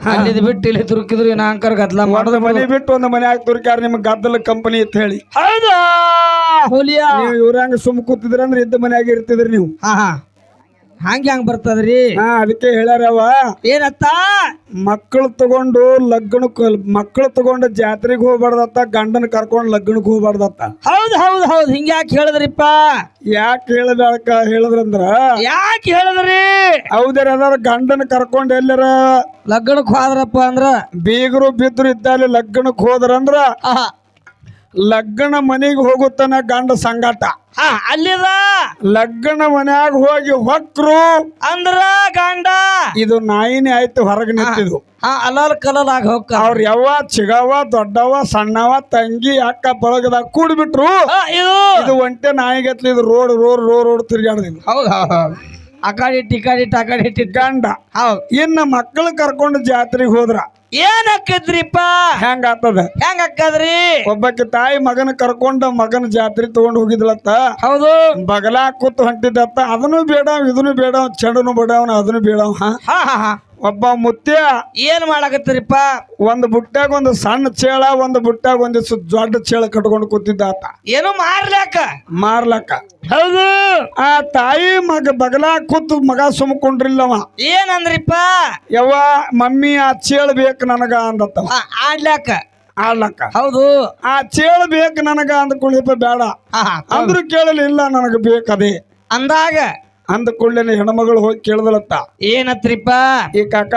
ಅಲ್ಲಿದ್ ಬಿಟ್ಟು ಇಲ್ಲಿ ತುರುಕಿದ್ರು ಏನ ಅಂಕರ್ ಗದ್ಲ ಒಂದು ಮಾಡೋದು ಮನೆ ಬಿಟ್ಟು ಒಂದು ಮನ್ಯಾಗ ತುರ್ಕ್ಯಾರ ನಿಮ್ಗೆ ಗದ್ದಲ ಕಂಪನಿ ಅಂತ ಹೇಳಿ. ಹೌದಾ? ಹಂಗ ನೀವು ಇವ್ರಂಗ ಸುಮ್ ಕೂತಿದ್ರ ಅಂದ್ರೆ ಇದ್ದ ಮನೆಯಾಗ ಇರ್ತಿದ್ರಿ ನೀವು. ಹಾ ಹಾ. ಹಂಗ ಹೆಂಗ್ ಬರ್ತದ್ರಿ? ಹಾ ಅದಕ್ಕೆ ಹೇಳ್ಯಾರವ ಏನತ್ತ? ಮಕ್ಕಳು ತಗೊಂಡು ಲಗ್ನಕ್ಕೆ ಮಕ್ಕಳು ತಗೊಂಡು ಜಾತ್ರೆಗೆ ಹೋಗ್ಬಾರ್ದತ್ತ ಗಂಡನ ಕರ್ಕೊಂಡು ಲಗ್ನಕ್ಕೆ ಹೋಗ್ಬಾರ್ದತ್ತ. ಹೌದ್ ಹೌದ್ ಹೌದ್. ಹಿಂಗ್ಯಾಕ್ ಹೇಳಿದ್ರಿಪ್ಪ? ಯಾಕೆ ಹೇಳಬೇಕ ಹೇಳಿದ್ರಂದ್ರ? ಯಾಕೆ ಹೇಳಿದ್ರಿ? ಹೌದ್ರ ಅದಾರ ಗಂಡನ ಕರ್ಕೊಂಡು ಎಲ್ಲರ ಲಗ್ನಕ್ಕೆ ಹೋದ್ರಪ್ಪ ಅಂದ್ರ? ಬೀಗರು ಬಿದ್ರು ಇದ್ದಲ್ಲಿ ಲಗ್ನಕ್ಕೆ ಹೋದ್ರಂದ್ರ? ಆಹಾ. ಲಗ್ನ ಮನೆಗೆ ಹೋಗುತ್ತಾನ ಗಂಡ ಸಂಗಾಟ. ಹಾ ಅಲ್ಲಿದ? ಲಗ್ನ ಮನ್ಯಾಗ ಹೋಗಿ ಹೊಕ್ರು. ಅಂದ್ರ ಗಂಡ? ಇದು ನಾಯಿನೇ ಆಯ್ತು ಹೊರಗೆ ನಿಂತಿದ್ದು. ಹಾ ಕಲರ್ ಕಲಲ್ ಆಗ ಹೋಗ್ಕ. ಅವ್ರ ಯಾವ ಚಿಗವ ದೊಡ್ಡವ ಸಣ್ಣವ ತಂಗಿ ಅಕ್ಕ ಬಳಗದಾಗ ಕೂಡ್ಬಿಟ್ರು. ಆ, ಇದು? ಇದು ಒಂಟೆ ನಾಯಿಗತ್ಲಿ ಇದು ರೋಡ್ ರೋಡ್ ರೋಡ್ ರೋಡ್ ತಿರ್ಗಾಡ್ದಿದ್ದು ಹೌದ್ ಹೌದ್ ಹೌದ್. ಆ ಕಡೆ ಇಟ್ಟು ಈ ಕಡೆ ಇಟ್ಟು ಆ ಕಡೆ ಇಟ್ಟು. ಗಂಡ. ಹೌದು. ಇನ್ನ ಮಕ್ಕಳು ಕರ್ಕೊಂಡು ಜಾತ್ರೆಗೆ ಹೋದ್ರ. ಏನ್ ಹಾಕಿದ್ರಿಪ್ಪ ಹೆಂಗ ಆತದ ಹೆಂಗ್ ಹಾಕದ್ರಿ ಒಬ್ಬಾಕಿ ತಾಯಿ ಮಗನ ಕರ್ಕೊಂಡ ಮಗನ ಜಾತ್ರೆ ತಗೊಂಡ್ ಹೋಗಿದ್ಲತ್ತ? ಹೌದು. ಬಗಲ ಕೂತ್ ಹೊಂಟಿದ್ದತ್ತ ಅದನ್ನು ಬೇಡ ಇದನ್ನು ಬೇಡ ಚಂಡನು ಬೇಡವನ ಅದನ್ನು ಬೇಡವ ಹಾ ಹಾ ಹಾ ಹಾ. ಒಬ್ಬ ಮುತ್ಯ ಏನ್ ಮಾಡಕತ್ತೀರಿಪ್ಪ? ಒಂದು ಬುಟ್ಟಾಗ ಒಂದು ಸಣ್ಣ ಚೇಳ ಒಂದು ಬುಟ್ಟಾಗ ಒಂದಿಷ್ಟು ದೊಡ್ಡ ಚೇಳ ಕಟ್ಕೊಂಡು ಕೂತಿದ್ದ ಆತ. ಏನು ಮಾರ್ಲಾಕ? ಮಾರ್ಲಕ್ಕ ಹೌದು. ಆ ತಾಯಿ ಮಗ ಬಗಲ ಕೂತು ಮಗ ಸುಮ್ಕೊಂಡ್ರಿಲ್ಲವ. ಏನಂದ್ರಿಪ್ಪ? ಯವ್ವ ಮಮ್ಮಿ ಆ ಚೇಳ ಬೇಕು ನನಗ ಅಂದತ್ತವ ಆ, ಆಡ್ಲಾಕ? ಆಡ್ಲಕ್ಕ ಹೌದು. ಆ ಚೇಳ ಬೇಕು ನನಗ ಅಂದ್ಕೊಂಡಿಪ್ಪ ಬೇಡ. ಆಹಾ, ಅಂದ್ರು ಕೇಳಲಿಲ್ಲ ನನಗೆ ಬೇಕದೇ. ಅಂದಾಗ? ಅಂದ ಕೂಡಲೇ ಹೆಣ್ಮಗಳು ಹೋಗಿ ಕೇಳ್ದಲತ್ತ ಏನತ್ರಿಪ್ಪ? ಈ ಕಾಕ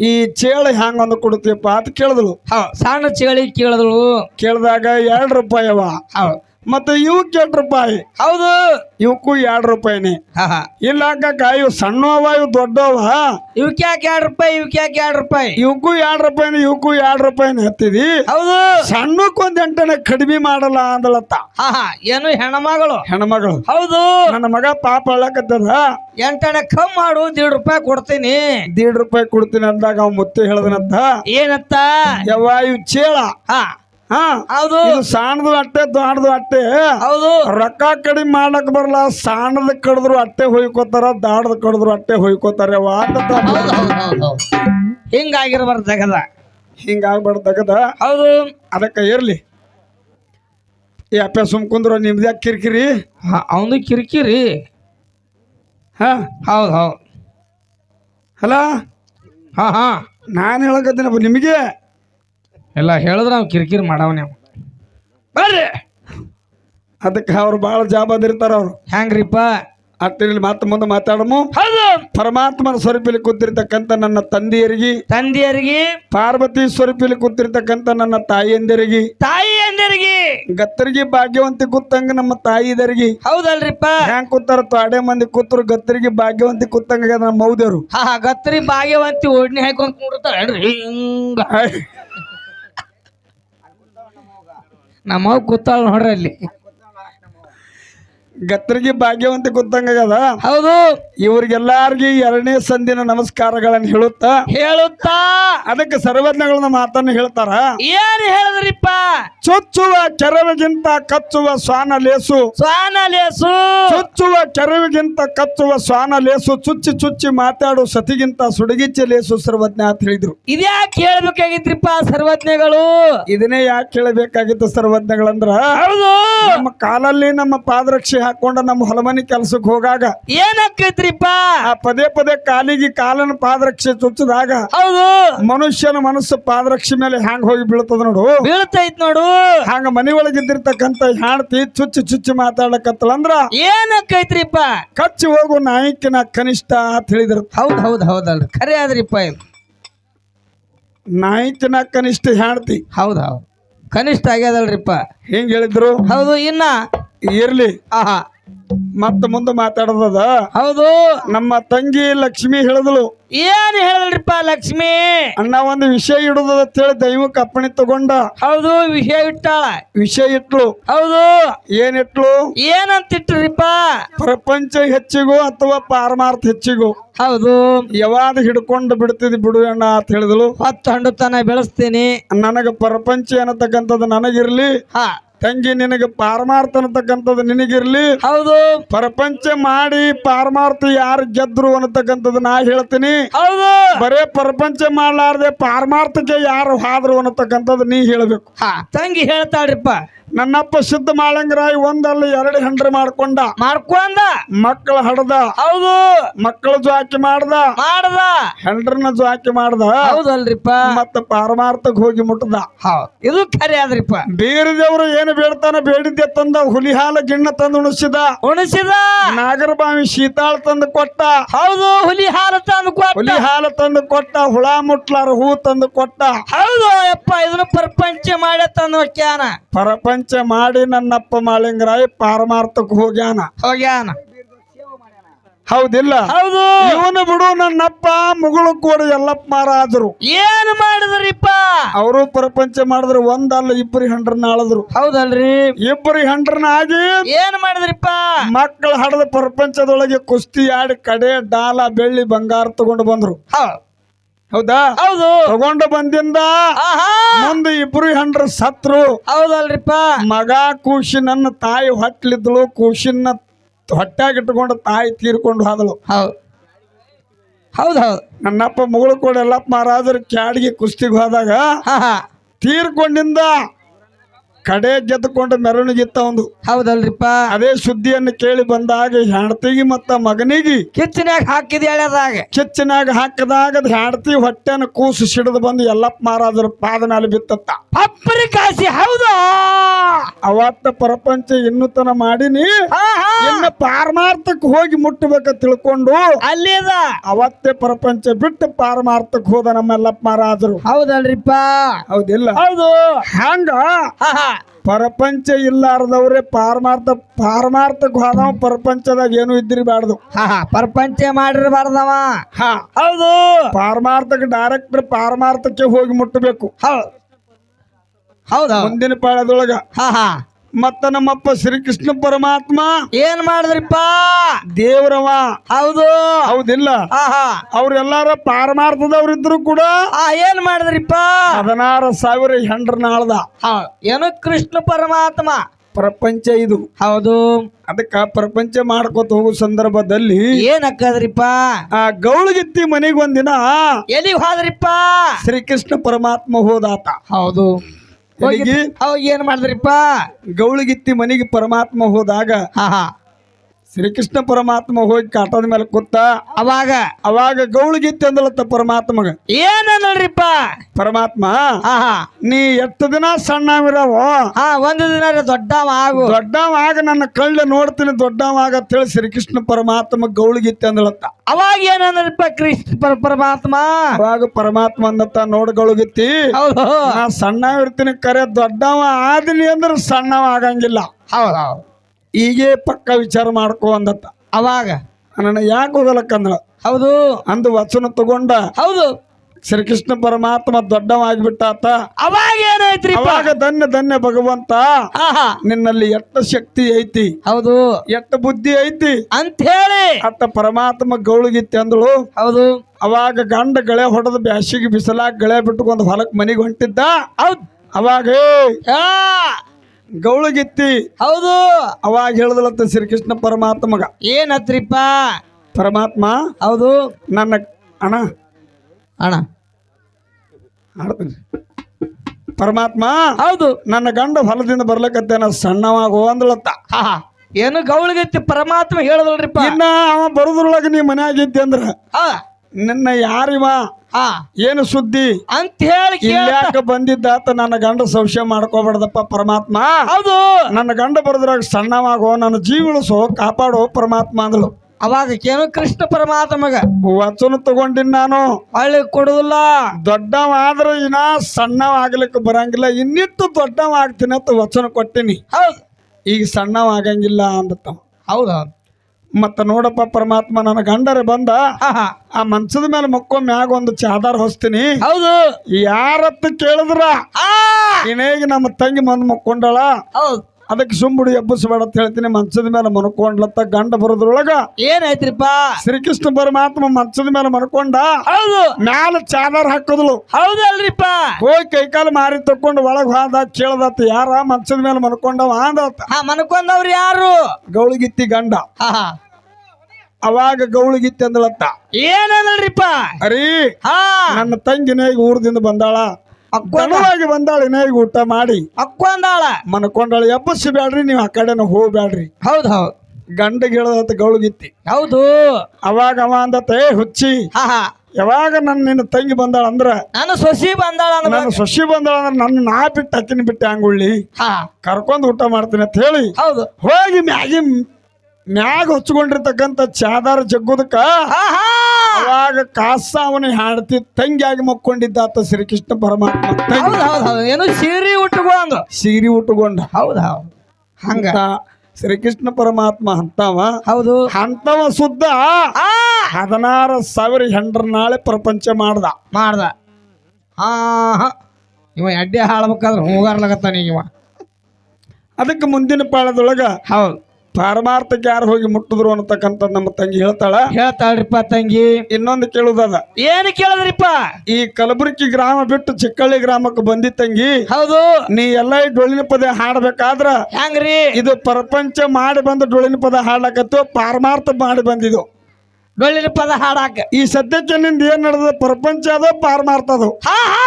ಈ ಚೇಳ ಹ್ಯಾಂಗ ಒಂದು ಕೊಡ್ತೀಯಪ್ಪ ಅಂತ ಕೇಳಿದ್ಲು ಹೌದ್ ಸಣ್ಣ ಚೇಳಿ ಕೇಳಿದಳು. ಕೇಳಿದಾಗ ಎರಡು ರೂಪಾಯಿ ಅವ ಹೌದ್. ಮತ್ತೆ ಇವಕ್ಕೆ ಎರಡು ರೂಪಾಯಿ. ಹೌದು. ಇವಕ್ಕೂ ಎರಡು ರೂಪಾಯಿನೇ. ಹಾ ಅಕ್ಕ ಇಲ್ಲ ಸಣ್ಣ ಇವು ಸಣ್ಣವ ಇವು ದೊಡ್ಡವ ಇವಕ್ಕೆ ಯಾಕೆ ಎರಡು ರೂಪಾಯಿ ಇವಕ್ಕೆ ಯಾಕೆ ಎರಡು ರೂಪಾಯಿ? ಇವಕ್ಕೂ ಎರಡು ರೂಪಾಯಿನ ಇವಕ್ಕೂ ಎರಡು ರೂಪಾಯಿನ ಹತ್ತಿದಿ ಹೌದು. ಸಣ್ಣಕ್ಕೊಂದ್ ಎಂಟನ ಕಡಿಮೆ ಮಾಡಲ್ಲ ಅಂದಳತ್ತ. ಏನು ಹೆಣ್ಮಗಳು? ಹೆಣ್ಮಗಳು. ಹೌದು. ನನ್ನ ಮಗ ಪಾಪ ಹೇಳಕತ್ತದ ಎಂಟನೆ ಕಮ್ ಮಾಡು ದೀಡ್ ರೂಪಾಯಿ ಕೊಡ್ತೀನಿ. ದೀಡ್ ರೂಪಾಯಿ ಕೊಡ್ತೀನಿ ಅಂದಾಗ ಅವ್ ಮುತ್ತೆ ಹೇಳದನಂತ. ಏನತ್ತ ಯವ್ವ ಇವ್ ಚೇಳ. ಹಾ. ಹೌದು. ಸಾಣದು ಅಟ್ಟೆ ದಾಣದು ಅಟ್ಟೆ. ಹೌದು. ರೊಕ್ಕ ಕಡಿಮೆ ಮಾಡಕ್ ಬರಲ್ಲ ಸಾಣದ ಕಡಿದ್ರು ಅಟ್ಟೆ ಹೊಯ್ಕೋತಾರ ದಾಡದ ಕಡಿದ್ರು ಅಟ್ಟೆ ಹೊಯ್ಕೋತಾರೆ ಹಿಂಗಾಗಿರ್ಬಾರ್ದು ತಗದ ಹೌದು ತಗದ. ಹೌದು. ಅದಕ್ಕೆ ಇರ್ಲಿ. ಈ ಅಪ್ಪ ಸುಮ್ ಕುಂದ್ರು ನಿಮ್ದ್ಯಾಕ ಕಿರಿಕಿರಿ? ಅವನು ಕಿರಿಕಿರಿ. ಹಾ. ಹೌದು ಹೌದು. ಅಲ್ಲ ಹಾ ಹಾ. ನಾನು ಹೇಳಕತ್ತೀನಪ್ಪ ನಿಮಗೆ. ಎಲ್ಲ ಹೇಳಿದ್ರೆ ನಾವು ಕಿರಿಕಿರಿ ಮಾಡವನೇ ನೀವು. ಬರ್ರಿ. ಅದಕ್ಕೆ ಅವ್ರು ಭಾಳ ಜಾಬಾದಿರ್ತಾರ ಅವ್ರು. ಹೆಂಗ್ರಿಪ್ಪ ಅಟ್ಟಿನಲ್ಲಿ ಮತ್ತೆ ಮುಂದೆ ಮಾತಾಡಮು. ಹೌದು. ಪರಮಾತ್ಮನ ಸ್ವರೂಪಲ್ಲಿ ಕೂತಿರ್ತಕ್ಕಂಥ ನನ್ನ ತಂದೆಯರಿಗೆ ತಂದೆಯರಿಗೆ ಪಾರ್ವತಿ ಸ್ವರೂಪಲ್ಲಿ ಕೂತಿರ್ತಕ್ಕಂಥ ನನ್ನ ತಾಯಿಯಂದಿರಿಗೆ ತಾಯಿ ಅಂದರಿಗೆ ಗತ್ತರಿಗೆ ಭಾಗ್ಯವಂತಿ ಕೂತಂಗ ನಮ್ಮ ತಾಯಿದರಿಗೆ. ಹೌದಲ್ರಿಪ್ಪ? ಹ್ಯಾಂಗ್ ಕೂತಾರ ತಾಡೆ ಮಂದಿ ಕೂತರು ಗತ್ತರಿಗೆ ಭಾಗ್ಯವಂತಿ ಕೂತಂಗ ನಮ್ಮ ಮೌದೇವ್ರು ಹಾ ಗತ್ತರಿ ಗತ್ರಿ ಭಾಗ್ಯವಂತಿ ಓಡ್ನಿ ಹಾಕೊಂಡ್ ಕುಂಡಿರ್ತಾಳ್ರಿ ಹಿಂಗ. ನಮ್ಮ ಗೊತ್ತಾಳ ನೋಡ್ರಿ ಅಲ್ಲಿ. ಗತ್ತರಿಗೆ ಭಾಗ್ಯವಂತ ಗೊತ್ತಂಗದ ಹೌದು. ಇವ್ರಿಗೆಲ್ಲಾರ್ಗಿ ಎರಡನೇ ಸಂದಿನ ನಮಸ್ಕಾರಗಳನ್ನು ಹೇಳುತ್ತಾ? ಹೇಳುತ್ತಾ. ಅದಕ್ಕೆ ಸರ್ವಜ್ಞಗಳನ್ನ ಮಾತನ್ನು ಹೇಳ್ತಾರ? ಏನ್ ಹೇಳಿದ್ರಿಪ್ಪ? ಚುಚ್ಚುವ ಕೆರವಿಗಿಂತ ಕಚ್ಚುವ ಶ್ವಾನ ಲೇಸು. ಶ್ವಾನ ಲೇಸು. ಚುಚ್ಚುವ ಚರವಿಗಿಂತ ಕಚ್ಚುವ ಶ್ವಾನ ಲೇಸು. ಚುಚ್ಚಿ ಚುಚ್ಚಿ ಮಾತಾಡು ಸತಿಗಿಂತ ಸುಡಗಿಚ್ಚೆ ಲೇಸು ಸರ್ವಜ್ಞ ಅಂತ ಹೇಳಿದ್ರು. ಇದ್ಯಾಕೆ ಹೇಳ್ಬೇಕಾಗಿತ್ರಿಪ್ಪ ಸರ್ವಜ್ಞಗಳು? ಇದನ್ನೇ ಯಾಕೆ ಹೇಳಬೇಕಾಗಿತ್ತು ಸರ್ವಜ್ಞಗಳಂದ್ರ? ಹೌದು. ನಮ್ಮ ಕಾಲಲ್ಲಿ ನಮ್ಮ ಪಾದರಕ್ಷೆ ಹಾಕೊಂಡ ನಮ್ಮ ಹೊಲಮನಿ ಕೆಲ್ಸಕ್ಕೆ ಹೋಗಾಗ ಏನಾಕೈತ್ರಿಪ್ಪ? ಆ ಪದೇ ಪದೇ ಕಾಲಿಗೆ ಕಾಲನ ಪಾದರಕ್ಷೆ ಚುಚ್ಚದಾಗ ಹೌದು. ಮನುಷ್ಯನ ಮನಸ್ಸು ಪಾದರಕ್ಷೆ ಮೇಲೆ ಹ್ಯಾಂಗ್ ಹೋಗಿ ಬೀಳ್ತದ ನೋಡು. ಬೀಳ್ತೈತ್ ನೋಡು. ಹಂಗ ಮನಿ ಒಳಗಿದ್ದಿರ್ತಕ್ಕಂಥ ಚುಚ್ಚು ಚುಚ್ಚಿ ಚುಚ್ಚಿ ಮಾತಾಡಕತ್ತಳಂದ್ರ ಏನಕ್ಕೈತ್ರಿಪ್ಪ ಕಚ್ಚಿ ಹೋಗು ನಾಯಕಿನ ಕನಿಷ್ಠ ಅಂತ ಹೇಳಿದ್ರು ಹೌದ್ ಹೌದ್ ಹೌದಲ್ರಿ ಖರೆ ಆದ್ರಿಪ್ಪ ಇದು. ನಾಯಕಿನ ಕನಿಷ್ಠ ಹೆಣ್ತಿ ಹೌದ್ ಹೌದ್. ಕನಿಷ್ಠ ಆಗ್ಯದಲ್ರಿಪ್ಪ. ಹಿಂಗ್ ಹೇಳಿದ್ರು? ಹೌದು ಇನ್ನ ಇರ್ಲಿ. ಆಹಾ. ಮತ್ತ ಮುಂದೆ ಮಾತಾಡದ ಹೌದು. ನಮ್ಮ ತಂಗಿ ಲಕ್ಷ್ಮಿ ಹೇಳಿದ್ಳು ಏನ್ ಹೇಳಿದ್ರಿಪ್ಪ ಲಕ್ಷ್ಮಿ? ಅಣ್ಣ ಒಂದು ವಿಷಯ ಇಡುದದ ಅಂತೇಳಿ ದೈವಕ್ಕೆ ಅಪ್ಪಣೆ ತಗೊಂಡ. ಹೌದು ವಿಷಯ ಇಟ್ಟಾಳ. ವಿಷಯ ಇಟ್ಲು. ಹೌದು. ಏನ್ ಇಟ್ಲು? ಏನಂತಿಟ್ರಿಪ್ಪ? ಪ್ರಪಂಚ ಹೆಚ್ಚಿಗೂ ಅಥವಾ ಪಾರಮಾರ್ಥ ಹೆಚ್ಚಿಗೂ? ಹೌದು. ಯಾವಾಗ ಹಿಡ್ಕೊಂಡು ಬಿಡ್ತಿದ್ ಬಿಡು ಅಣ್ಣ ಅಂತ ಹೇಳಿದ್ಳು ಹತ್ತು ಹಂಡತನ ಬೆಳೆಸ್ತೀನಿ. ನನಗ ಪ್ರಪಂಚ ಏನತಕ್ಕಂಥದ್ದು ನನಗಿರ್ಲಿ. ಹಾ. ತಂಗಿ ನಿನಗೆ ಪಾರಮಾರ್ಥ ಅನ್ನತಕ್ಕಂಥದ್ದು ನಿನಗಿರ್ಲಿ. ಹೌದು. ಪ್ರಪಂಚ ಮಾಡಿ ಪಾರಮಾರ್ಥ ಯಾರು ಗೆದ್ರು ಅನ್ನತಕ್ಕಂಥದ್ದು ನಾ ಹೇಳ್ತೀನಿ. ಹೌದು. ಬರೇ ಪ್ರಪಂಚ ಮಾಡ್ಲಾರ್ದೆ ಪಾರಮಾರ್ಥಕ್ಕೆ ಯಾರು ಹಾದ್ರು ಅನ್ನತಕ್ಕಂಥದ್ದು ನೀ ಹೇಳ್ಬೇಕು. ಹಾ ತಂಗಿ ಹೇಳ್ತಾಳ್ರಿಪ್ಪ. ನನ್ನಪ್ಪ ಸಿದ್ಧ ಮಾಳಂಗರಾಯಿ ಒಂದಲ್ಲ ಎರಡು ಹೆಂಡ್ರೆ ಮಾಡ್ಕೊಂಡ. ಮಾಡ್ಕೊಂಡ? ಮಕ್ಕಳ ಹಡ್ದ. ಹೌದು. ಮಕ್ಕಳ ಜಾಕಿ ಮಾಡ್ದ. ಮಾಡ್ದ. ಹೆಂಡ್ರನ್ನ ಜಾಕಿ ಮಾಡ್ದ. ಹೌದಲ್ರಿಪ್ಪ. ಮತ್ತ ಪಾರಮಾರ್ಥಕ್ ಹೋಗಿ ಮುಟ್ಟದ ಹೌದು. ಇದು ಖರೆ ಆದ್ರಿಪ್ಪ. ಬೇರೆ ದೇವರು ಏನು ಬೇಡ್ತಾನ ಬೇಡಿದ್ದೆ ತಂದ ಹುಲಿ ಹಾಲ ಗಿಣ್ಣ ತಂದು ಉಣಿಸಿದ. ಉಣಿಸಿದ. ನಾಗರಬಾವಿ ಶೀತಾಳ ತಂದು ಕೊಟ್ಟ. ಹೌದು ಹುಲಿ ಹಾಲ ತಂದು ಕೊಟ್ಟ. ಹುಲಿ ಹಾಲ ತಂದು ಕೊಟ್ಟ ಹುಳ ಮುಟ್ಲಾರ ಹೂ ತಂದು ಕೊಟ್ಟ. ಹೌದು ಯಪ್ಪ ಇದನ್ನ ಪ್ರಪಂಚ ಮಾಡೇ ತಂದು ಕ್ಯಾನ ಪ್ರಪಂಚ ಮಾಡಿ ನನ್ನಪ್ಪ ಮಾಳಿಂಗರಾಯ್ ಪಾರಮಾರ್ಥಕ್ಕೆ ಹೋಗ್ಯಾನ. ಹೋಗ್ಯಾನ. ಹೌದಿಲ್ಲ? ಹೌದು. ಇವನು ಬಿಡು ನನ್ನಪ್ಪ ಮುಗುಳು ಕೂಡ ಎಲ್ಲಪ್ಪ ಮಾರಾದ್ರು. ಏನ್ ಮಾಡಿದ್ರಿಪ್ಪ? ಅವರು ಪ್ರಪಂಚ ಮಾಡಿದ್ರು ಒಂದಲ್ಲ ಇಬ್ಬರಿ ಹಂಡ್ರನ್ನ ಆಳದ್ರು. ಹೌದಲ್ರಿ. ಇಬ್ಬರಿ ಹಂಡ್ರನ್ನ ಆಗಿ ಏನ್ ಮಾಡಿದ್ರಿಪ್ಪ? ಮಕ್ಕಳು ಹಡದ ಪ್ರಪಂಚದೊಳಗೆ ಕುಸ್ತಿ ಆಡಿ ಕಡೆ ಡಾಲ ಬೆಳ್ಳಿ ಬಂಗಾರ ತಗೊಂಡು ಬಂದ್ರು. ಹೌದ್ ಹೌದಾ? ಹೌದು. ತಗೊಂಡು ಬಂದಿಂದ ಮುಂದೆ ಇಬ್ರು ಹೆಂಡ್ರು ಸತ್ರು. ಹೌದಲ್ರಿಪ್ಪ. ಮಗ ಕೂಸಿ ನನ್ನ ತಾಯಿ ಹೊಟ್ಲಿದ್ಳು ಕೂಶಿನ ಹೊಟ್ಟಾಗಿಟ್ಕೊಂಡು ತಾಯಿ ತೀರ್ಕೊಂಡು ಹೋದಳು. ಹೌದು. ಹೌದು ಹೌದು. ನನ್ನಪ್ಪ ಮುಗಳು ಕೂಡ ಎಲ್ಲಪ್ಪ ಮಹಾರಾಜರು ಕ್ಯಾಡ್ಗೆ ಕುಸ್ತಿಗೆ ಹೋದಾಗ ತೀರ್ಕೊಂಡಿಂದ ಕಡೆ ಜತ್ಕೊಂಡು ಮೆರವಣಿಗಿತ್ತ ಒಂದು. ಹೌದಲ್ರಿಪ್ಪ. ಅದೇ ಸುದ್ದಿಯನ್ನು ಕೇಳಿ ಬಂದಾಗ ಹೆಂಡತಿಗೆ ಮತ್ತ ಮಗನಿಗೆ ಕಿಚ್ಚನ್ಯಾಗ ಹಾಕಿದ ಎಳೆದಾಗ ಕಿಚ್ಚನಾಗ ಹಾಕಿದಾಗ ಹೆಂಡತಿ ಹೊಟ್ಟೆನ ಕೂಸು ಸಿಡಿದು ಬಂದು ಎಲ್ಲಪ್ಪ ಮಹಾರಾಜರ ಪಾದ ಮೇಲೆ ಬಿತ್ತತ್ತ. ಅಪ್ಪರಿ ಕಾಸಿ ಹೌದಾ? ಅವತ್ತ ಪ್ರಪಂಚ ಇನ್ನುತನ ಮಾಡೀನಿ. ಇನ್ನು ಪಾರಮಾರ್ಥಕ್ಕೆ ಹೋಗಿ ಮುಟ್ಟಬೇಕ ತಿಳ್ಕೊಂಡು ಅಲ್ಲಿದ. ಅವತ್ತೇ ಪ್ರಪಂಚ ಬಿಟ್ಟು ಪಾರಮಾರ್ಥಕ್ಕೆ ಹೋದ ನಮ್ಮೆಲ್ಲಪ್ಪ ಮಹಾರಾಜರು. ಹೌದಲ್ರಿಪ್ಪ. ಹೌದಿಲ್ಲ. ಹೌದು. ಹಂಗ ಪ್ರಪಂಚ ಇಲ್ಲಾರ್ದವ್ರೆ ಪಾರಮಾರ್ಥ ಪಾರಮಾರ್ಥಕ್ ಹೋದವ ಪ್ರಪಂಚದಾಗ ಏನು ಇದ್ದಿರಬಾರ್ದು. ಹಾ ಹಾ ಪ್ರಪಂಚ ಮಾಡಿರಬಾರ್ದವ. ಹಾ ಹೌದು. ಪಾರಮಾರ್ಥಕ್ಕೆ ಡೈರೆಕ್ಟ್ ಪಾರಮಾರ್ಥಕ್ಕೆ ಹೋಗಿ ಮುಟ್ಟಬೇಕು. ಹೌದು. ಹೌದು ಮುಂದಿನ ಪಾಳದೊಳಗ ಹಾ ಹಾ. ಮತ್ತ ನಮ್ಮಪ್ಪ ಶ್ರೀಕೃಷ್ಣ ಪರಮಾತ್ಮ? ಏನ್ ಮಾಡಿದ್ರಿಪ್ಪ? ದೇವ್ರವ. ಹೌದು. ಹೌದಿಲ್ಲ. ಆಹಾ. ಅವ್ರೆಲ್ಲಾರ ಪಾರಮಾರ್ಥದವ್ರಿದ್ರು ಕೂಡ ಆ ಏನ್ ಮಾಡಿದ್ರಿಪ್ಪ? ಹದಿನಾರು ಸಾವಿರ ಹೆಂಡ್ರ ನಾಳ್ದ. ಹೌದ್ ಏನು ಕೃಷ್ಣ ಪರಮಾತ್ಮ? ಪ್ರಪಂಚ ಇದು. ಹೌದು. ಅದಕ್ಕ ಪ್ರಪಂಚ ಮಾಡ್ಕೋತ ಹೋಗೋ ಸಂದರ್ಭದಲ್ಲಿ ಏನ್ ಹಾಕದ್ರಿಪ್ಪ ಆ ಗೌಳಗಿತ್ತಿ ಮನೆಗೆ ಒಂದಿನ ಎಲ್ಲಿಗೆ ಹೋದ್ರಿಪ್ಪ? ಶ್ರೀಕೃಷ್ಣ ಪರಮಾತ್ಮ ಹೋದಾತ. ಹೌದು. ಎಲ್ಲಿಗೆ? ಅವ್ ಏನ್ ಮಾಡಿದ್ರಿಪ್ಪ ಗೌಳಿಗಿತ್ತಿ ಮನೆಗೆ ಪರಮಾತ್ಮ ಹೋದಾಗ ಹಾ ಹಾ ಶ್ರೀಕೃಷ್ಣ ಪರಮಾತ್ಮ ಹೋಗಿ ಕಾಟದ ಮೇಲೆ ಕೂತ ಅವಾಗ? ಅವಾಗ ಗೌಳಗಿತ್ತಿ ಅಂದಲತ್ತ ಪರಮಾತ್ಮಗ. ಏನ ನೋಡ್ರಿಪ್ಪ ಪರಮಾತ್ಮ ಹಾ ಹಾ. ನೀ ಎಷ್ಟು ದಿನ ಸಣ್ಣವಿರವೋ? ಹಾ ಒಂದು ದಿನ ದೊಡ್ಡವಾಗು ದೊಡ್ಡವ ಆಗು. ದೊಡ್ಡವಾಗ ನನ್ನ ಕಳ್ಳ ನೋಡ್ತೀನಿ ದೊಡ್ಡವಾಗ ಅಂತೇಳಿ ಶ್ರೀಕೃಷ್ಣ ಪರಮಾತ್ಮ ಗೌಳಗಿತ್ತಿ ಅಂದಳತ್ತ ಅವಾಗ ಏನಂದ್ರಿಪ್ಪ ಕೃಷ್ಣ ಪರ- ಪರಮಾತ್ಮ? ಅವಾಗ ಪರಮಾತ್ಮ ಅಂದತ್ತ ನೋಡ್ ಗೌಳಿಗಿತ್ತಿ ನಾ ಸಣ್ಣ ಇರ್ತೀನಿ ಕರೆ ದೊಡ್ಡವ ಆದಿನಿ ಅಂದ್ರೆ ಸಣ್ಣವ ಆಗಂಗಿಲ್ಲ. ಹೌದೌದು ಹೌದು. ಈಗೇ ಪಕ್ಕ ವಿಚಾರ ಮಾಡ್ಕೊ ಅಂದತ್ತ. ಅವಾಗ? ನನ್ನ ಯಾಕೆ ಹೋಗಲಕ್ಕಂದ್ರ ಹೌದು. ಅಂದು ವಚನ ತಗೊಂಡ. ಹೌದು. ಶ್ರೀಕೃಷ್ಣ ಪರಮಾತ್ಮ ದೊಡ್ಡವಾಗಿಬಿಟ್ಟಾತ. ಅವಾಗ ಏನೈತ್ರಿ ಅವಾಗ ಧನ್ಯ ಧನ್ಯ ಭಗವಂತ. ನಿನ್ನಲ್ಲಿ ಎಟ್ಟ ಶಕ್ತಿ ಐತಿ. ಹೌದು. ಎಟ್ಟ ಬುದ್ಧಿ ಐತಿ. ಅಂತ ಹೇಳಿ ಅತ್ತ ಪರಮಾತ್ಮ ಗೌಳಿಗಿತ್ತಿ ಅಂದಳು. ಹೌದು. ಅವಾಗ ಗಂಡ ಗಳೆ ಹೊಡೆದು ಬ್ಯಾಸಿಗೆ ಬಿಸಲಾಗ ಗಳೆ ಬಿಟ್ಟುಕೊಂಡು ಹೊಲಕ್ ಮನೆಗೆ ಹೊಂಟಿದ್ದ. ಹೌದು. ಅವಾಗ ಗೌಳಿಗಿತ್ತಿ. ಹೌದು. ಅವಾಗ ಹೇಳದಲತ್ತ ಶ್ರೀಕೃಷ್ಣ ಪರಮಾತ್ಮಗ. ಏನತ್ರಿಪ್ಪ ಪರಮಾತ್ಮ? ಹೌದು. ನನ್ನ ಅಣ್ಣ. ಅಣ್ಣ. ಆಡ್ತೀನಿ ಪರಮಾತ್ಮ? ಹೌದು. ನನ್ನ ಗಂಡ ಹೊಲದಿಂದ ಬರ್ಲಕತ್ತೇನ ಸಣ್ಣವಾಗೋ ಹಾ ಏನು ಗೌಳಗಿತ್ತಿ ಪರಮಾತ್ಮ ಹೇಳದಲ್ರಿಪ್ಪ? ಇನ್ನ ಅವ ಬರೋದ್ರೊಳಗ ನೀ ಮನ್ಯಾಗಿದ್ದೆ ಅಂದ್ರ. ಹಾ. ನಿನ್ನ ಯಾರಿವ? ಆ. ಏನು ಸುದ್ದಿ? ಅಂತ ಹೇಳಿ ಇಲ್ಯಾಕ ಬಂದಿದ್ದಾತ ನನ್ನ ಗಂಡ ಸಂಶಯ ಮಾಡ್ಕೋಬಾರ್ದಪ್ಪ ಪರಮಾತ್ಮ. ಹೌದು. ನನ್ನ ಗಂಡ ಬರದ್ರಾಗ ಸಣ್ಣವಾಗೋ ನನ್ನ ಜೀವ ಉಳಿಸೋ ಕಾಪಾಡೋ ಪರಮಾತ್ಮ ಅಂದಳು ಅವಾಗ ಏನು ಕೃಷ್ಣ ಪರಮಾತ್ಮಗ ವಚನ ತಗೊಂಡಿನ್ ನಾನು. ಹಳ್ಳಿ ಕೊಡುದಿಲ್ಲ. ದೊಡ್ಡವ ಆದ್ರೆ ಇನ್ನ ಸಣ್ಣವ ಆಗ್ಲಿಕ್ಕೆ ಬರಂಗಿಲ್ಲ. ಇನ್ನಿಟ್ಟು ದೊಡ್ಡವಾಗ್ತೀನಿ ಅಂತ ವಚನ ಕೊಟ್ಟಿನಿ. ಹೌದು. ಈಗ ಸಣ್ಣವ ಆಗಂಗಿಲ್ಲ ಅಂದತ್ತ ಹೌದೌದು ಹೌದು. ಮತ್ತ ನೋಡಪ್ಪ ಪರಮಾತ್ಮ ನನ್ನ ಗಂಡರೆ ಬಂದ? ಆ ಮನ್ಸದ ಮೇಲೆ ಮಕ್ಕೊ ಮ್ಯಾಗ ಒಂದು ಚಾದಾರ್ ಹೊಸ್ತೀನಿ. ಹೌದು. ಯಾರತ್ತ ಕೇಳಿದ್ರ? ಇನ್ನೇಗ ನಮ್ಮ ತಂಗಿ ಮಂದ್ ಮಕ್ಕೊಂಡಳ ಹೌದು. ಅದಕ್ಕೆ ಸುಂಬುಡಿ ಎಬ್ಬಸಬೇಡ ಅಂತ ಹೇಳ್ತೀನಿ. ಮಂಚದ ಮೇಲೆ ಮನ್ಕೊಂಡ್ಲತ್ತ ಗಂಡ ಬರೋದ್ರೊಳಗ ಏನಾಯ್ತ್ರಿಪ್ಪ ಶ್ರೀಕೃಷ್ಣ ಪರಮಾತ್ಮ ಮಂಚದ ಮೇಲೆ ಮನ್ಕೊಂಡ ಹೌದು. ಮ್ಯಾಲ ಚಾದರ್ ಹಾಕದ್ಲು. ಹೌದಲ್ರಿಪ್ಪ? ಹೋಗಿ ಕೈಕಾಲು ಮಾರಿ ತಕೊಂಡು ಒಳಗ್ ಹೋದ ಕೇಳದತ್ತ ಯಾರ ಮಂಚದ ಮೇಲೆ ಮನ್ಕೊಂಡವ? ಅಂದತ್ತ ಹಾ ಮನ್ಕೊಂಡವ್ರು ಯಾರು? ಗೌಳಿಗಿತ್ತಿ ಗಂಡ. ಅವಾಗ ಗೌಳಿಗಿತ್ತಿ ಅಂದಳತ್ತ. ಏನಲ್ರಿಪ್ಪ ಅರೀ ಹಾ. ನನ್ನ ತಂಗಿನ ಊರದಿಂದ ಬಂದಾಳ. ಅಕ್ಕೊಂಡ ಬಂದಾಳೆ ಬಂದಾಳ ನೇಗ ಊಟ ಮಾಡಿ. ಅಕ್ಕೊಂದಾಳ. ಮನ್ಕೊಂಡಾಳ ಎಬ್ಬಸ್ ಬ್ಯಾಡ್ರಿ ನೀವು ಆ ಕಡೆನ ಹೋಗ್ಬ್ಯಾಡ್ರಿ ಹೌದ್ ಹೌದ್. ಗಂಡ ಹೇಳದತ್ತ ಗೌಳಗಿತ್ತಿ. ಹೌದು. ಅವಾಗ ಅವ ಅಂದತ್ತ ಏ ಹುಚ್ಚಿ ಹಾ ಹಾ. ಯಾವಾಗ ನನ್ನ ನಿನ್ನ ತಂಗಿ ಬಂದಾಳ ಅಂದ್ರ? ನಾನು ಸೊಸಿ ಬಂದಾಳ ಅಂದ್ರೆ. ನನ್ನ ಸೊಸಿ ಬಂದಾಳ ಅಂದ್ರ ನನ್ನ ನಾ ಬಿಟ್ಟು ಅಕ್ಕಿನ ಬಿಟ್ಟು ಹಂಗುಳ್ಳಿ ಹಾ. ಕರ್ಕೊಂಡ್ ಊಟ ಮಾಡ್ತೀನಿ ಅಂತ ಹೇಳಿ ಹೌದು. ಹೋಗಿ ಮ್ಯಾಗಿ ಮ್ಯಾಗ ಹಚ್ಕೊಂಡಿರ್ತಕ್ಕಂಥ ಚಾದಾರ ಜಗ್ಗುದಕ್ಕ ಹಾ ಹಾ. ಅವಾಗ ಕಾಸ ಅವನ ಹಾಡ್ತಿ ತಂಗಿಯಾಗಿ ಮಕ್ಕೊಂಡಿದ್ದಾತ ಶ್ರೀಕೃಷ್ಣ ಪರಮಾತ್ಮ ತಂಗಿ. ಹೌದ್ ಹೌದ್ ಹೌದು. ಏನು ಸೀರೆ ಉಟ್ಕೊಂಡು ಸೀರಿ ಉಟ್ಕೊಂಡು ಹೌದು ಹೌದು. ಹಂಗ. ಅಂತ ಶ್ರೀಕೃಷ್ಣ ಪರಮಾತ್ಮ ಅಂತವ. ಹೌದು. ಅಂತವ ಸುದ್ದ ಆ! ಹದಿನಾರು ಸಾವಿರ ಹೆಂಡ್ರ ನಾಳೆ ಪ್ರಪಂಚ ಮಾಡ್ದ. ಮಾಡ್ದ. ಹಾ ಹಾ. ಇವ ಎಡ್ಡೆ ಹಾಳ್ಬೇಕಾದ್ರೆ ಹೋಗಾರ್ಲಾಗತ್ತಾನ ನೀ ಇವ. ಅದಕ್ಕೆ ಮುಂದಿನ ಪಾಳದೊಳಗ ಹೌದು. ಪಾರಮಾರ್ಥಕ್ಕೆ ಯಾರು ಹೋಗಿ ಮುಟ್ಟಿದ್ರು ಅನ್ನತಕ್ಕಂಥದ್ದು ನಮ್ಮ ತಂಗಿ ಹೇಳ್ತಾಳ. ಹೇಳ್ತಾಳ್ರಿಪ್ಪ ತಂಗಿ. ಇನ್ನೊಂದು ಕೇಳುದದ ಏನು ಕೇಳದ್ರಿಪ್ಪ? ಈ ಕಲಬುರಗಿ ಗ್ರಾಮ ಬಿಟ್ಟು ಚಿಕ್ಕಳ್ಳಿ ಗ್ರಾಮಕ್ಕೆ ಬಂದಿ ತಂಗಿ ಹೌದು. ನೀ ಎಲ್ಲ ಈ ಡೊಳ್ಳಿನ ಪದ ಹಾಡ್ಬೇಕಾದ್ರ ಹೆಂಗ್ರಿ? ಇದು ಪ್ರಪಂಚ ಮಾಡಿ ಬಂದು ಡೊಳ್ಳಿನ ಪದ ಹಾಡ್ಲಾಕತ್ತು ಪಾರಮಾರ್ಥ ಮಾಡಿ ಬಂದಿದ್ದು. ಡೊಳ್ಳಿನ ಪದ ಹಾಡಾಕ. ಈ ಸದ್ಯಕ್ಕೆ ನಿಂದ ಏನ್ ನಡೆದ ಪ್ರಪಂಚ ಅದು ಪಾರಮಾರ್ಥ ಅದು. ಹಾ ಹಾ.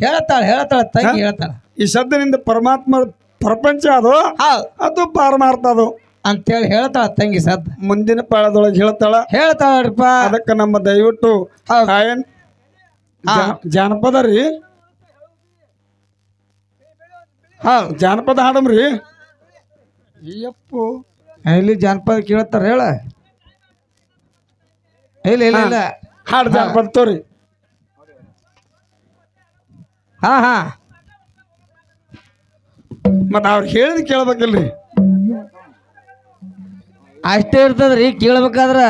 ಹೇಳ್ತಾಳ ಹೇಳ್ತಾಳ ತಂಗಿ ಹೇಳ್ತಾಳ. ಈ ಸದ್ಯನಿಂದ ಪರಮಾತ್ಮ ಪ್ರಪಂಚ ಅದು ಅದು ಪಾರಮಾರ್ಥ ಅದು. ಅಂತೇಳಿ ಹೇಳ್ತಾಳ ತಂಗಿ ಸದ್ ಮುಂದಿನ ಪಾಳದೊಳಗೆ ಹೇಳ್ತಾಳ ಹೇಳ್ತಾಳಪ್ಪ ಅದಕ್ಕೆ ನಮ್ಮ ದಯವಿಟ್ಟು ಗಾಯನ್. ಜಾನಪದ ರೀ. ಹಾ ಜಾನಪದ ಹಾಡಮ್ರಿ. ಅಯ್ಯಪ್ಪು. ಇಲ್ಲಿ ಜಾನಪದ ಕೇಳ್ತಾರ ಹೇಳ. ಇಲ್ಲ ಇಲ್ಲ ಇಲ್ಲ. ಹಾಡು ಜಾನಪದ ತೋರಿ. ಹಾ ಹಾ. ಮತ್ತ ಅವ್ರು ಹೇಳಿದ್ ಕೇಳ್ಬೇಕಲ್ರಿ. ಅಷ್ಟೇ ಇರ್ತದ್ರಿ ಕೇಳ್ಬೇಕಾದ್ರ?